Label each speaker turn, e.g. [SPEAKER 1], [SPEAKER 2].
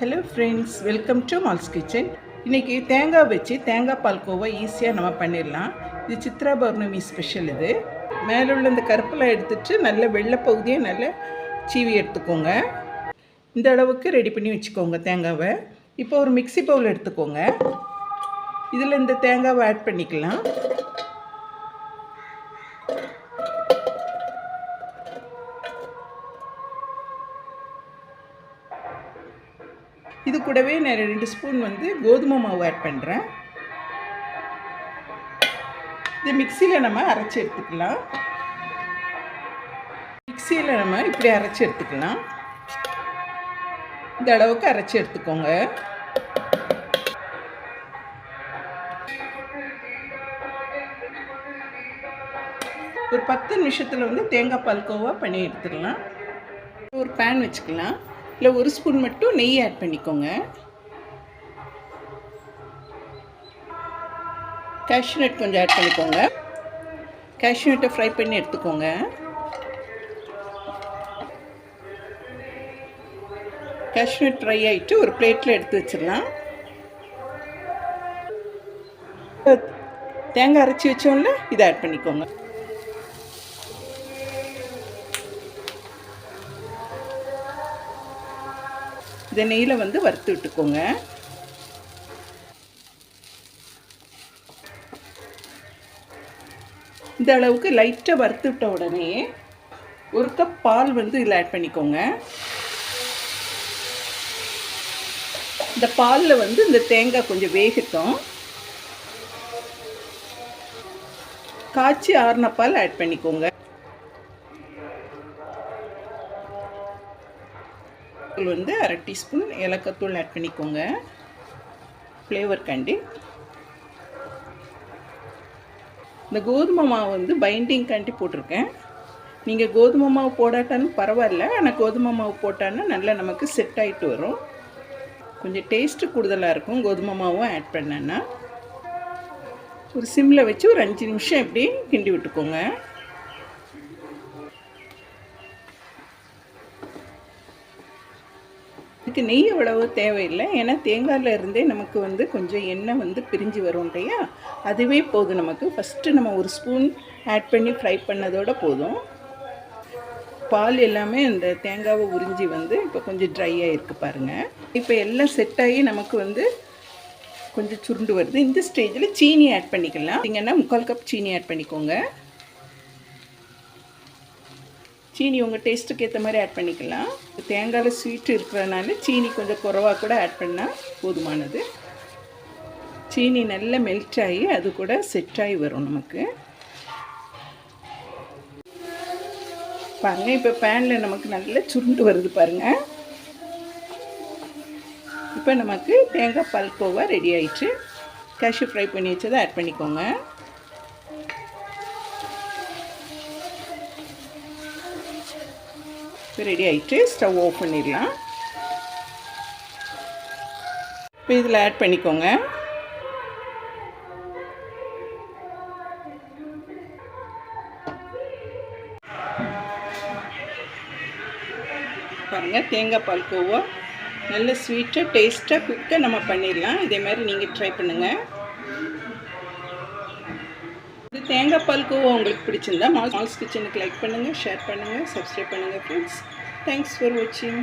[SPEAKER 1] Hello friends welcome to Mal's kitchen இன்றைக்கி தேங்காய் வச்சு தேங்காய் பால்கோவா ஈஸியாக நம்ம பண்ணிடலாம். இது சித்ரா பௌர்ணமி ஸ்பெஷல் இது. மேலே உள்ள இந்த கருப்பெல்லாம் எடுத்துட்டு நல்ல வெள்ளை பகுதியை நல்ல சீவி எடுத்துக்கோங்க. இந்த அளவுக்கு ரெடி பண்ணி வச்சுக்கோங்க தேங்காவை. இப்போ ஒரு மிக்ஸி பவுல் எடுத்துக்கோங்க. இதில் இந்த தேங்காவை ஆட் பண்ணிக்கலாம். இது கூடவே நான் ரெண்டு ஸ்பூன் வந்து கோதுமை மாவு ஆட் பண்ணுறேன் இது மிக்சியில் நம்ம அரைச்சி எடுத்துக்கலாம். மிக்சியில் நம்ம இப்படி அரைச்சி எடுத்துக்கலாம். இந்த அளவுக்கு அரைச்சி எடுத்துக்கோங்க. ஒரு பத்து நிமிஷத்தில் வந்து தேங்காய் பால்கோவா பண்ணி எடுத்துடலாம். ஒரு பேன் வச்சுக்கலாம். இல்லை ஒரு ஸ்பூன் மட்டும் நெய் ஆட் பண்ணிக்கோங்க. கேஷ்யூநட் கொஞ்சம் ஆட் பண்ணிக்கோங்க. கேஷ்யூநட்டை ஃப்ரை பண்ணி எடுத்துக்கோங்க. கேஷ்யூநட் ஃப்ரை ஆகிட்டு ஒரு பிளேட்டில் எடுத்து வச்சிடலாம். தேங்காய் அரைச்சி வச்சோம்ல இதை ஆட் பண்ணிக்கோங்க. இதை நெய்யில் வந்து வறுத்து விட்டுக்கோங்க. இந்த அளவுக்கு லைட்டாக வறுத்து விட்ட உடனே ஒரு கப் பால் வந்து இதில் ஆட் பண்ணிக்கோங்க. இந்த பாலில் வந்து இந்த தேங்காய் கொஞ்சம் வேகட்டும். காய்ச்சி ஆறின பால் ஆட் பண்ணிக்கோங்க. தூள் வந்து அரை டீஸ்பூன் ஏலக்காய்த்தூள் ஆட் பண்ணிக்கோங்க. ஃப்ளேவர் கண்டி இந்த கோதுமை மாவு வந்து பைண்டிங் கண்டி போட்டிருக்கேன். நீங்கள் கோதுமை மாவு போடாட்டாலும் பரவாயில்ல. ஆனால் கோதுமை மாவு போட்டான்னா நல்லா நமக்கு செட் ஆகிட்டு வரும். கொஞ்சம் டேஸ்ட்டு கூடுதலாக இருக்கும் கோதுமை மாவும் ஆட் பண்ணேன்னா. ஒரு சிம்மில் வச்சு ஒரு அஞ்சு நிமிஷம் இப்படி கிண்டி விட்டுக்கோங்க. இதுக்கு நெய் அவ்வளவு தேவையில்லை. ஏன்னா தேங்காயில் இருந்தே நமக்கு வந்து கொஞ்சம் எண்ணெய் வந்து பிரிஞ்சு வரும் இல்லையா? அதுவே போதும் நமக்கு. ஃபஸ்ட்டு நம்ம ஒரு ஸ்பூன் ஆட் பண்ணி ஃப்ரை பண்ணதோட போதும். பால் எல்லாமே இந்த தேங்காவை உறிஞ்சி வந்து இப்போ கொஞ்சம் ட்ரை ஆகிருக்கு பாருங்கள் இப்போ எல்லாம் செட் ஆகி நமக்கு வந்து கொஞ்சம் சுருண்டு வருது. இந்த ஸ்டேஜில் சீனி ஆட் பண்ணிக்கலாம். பார்த்தீங்கன்னா முக்கால் கப் சீனி ஆட் பண்ணிக்கோங்க. சீனி உங்கள் டேஸ்ட்டுக்கு ஏற்ற மாதிரி ஆட் பண்ணிக்கலாம். தேங்காயில் ஸ்வீட் இருக்கிறதுனால சீனி கொஞ்சம் குறவாக கூட ஆட் பண்ணால் போதுமானது. சீனி நல்லா மெல்ட் ஆகி அது கூட செட் ஆகி வரும் நமக்கு. பாருங்கள் இப்போ பேனில் நமக்கு நல்லா சுருண்டு வருது பாருங்கள் இப்போ நமக்கு தேங்காய் பல்கோவா ரெடி ஆயிடுச்சு கேஷ்யூ ஃப்ரை பண்ணி வச்சதை ஆட் பண்ணிக்கோங்க. இப்போ ரெடி ஆகிட்டு ஸ்டவ் ஆஃப் பண்ணிடலாம். இப்போ இதில் ஆட் பண்ணிக்கோங்க. பாருங்கள் தேங்காய் பால்கோவா நல்ல ஸ்வீட்டாக டேஸ்ட்டாக குயிக்காக நம்ம பண்ணிடலாம். இதே மாதிரி நீங்கள் ட்ரை பண்ணுங்கள் இது தேங்காய் பால்கோவா உங்களுக்கு பிடிச்சிருந்தா மால்ஸ் கிச்சனுக்கு லைக் பண்ணுங்கள் ஷேர் பண்ணுங்கள் சப்ஸ்கிரைப் பண்ணுங்கள் ஃப்ரெண்ட்ஸ் தேங்க்ஸ் ஃபார் வாட்சிங்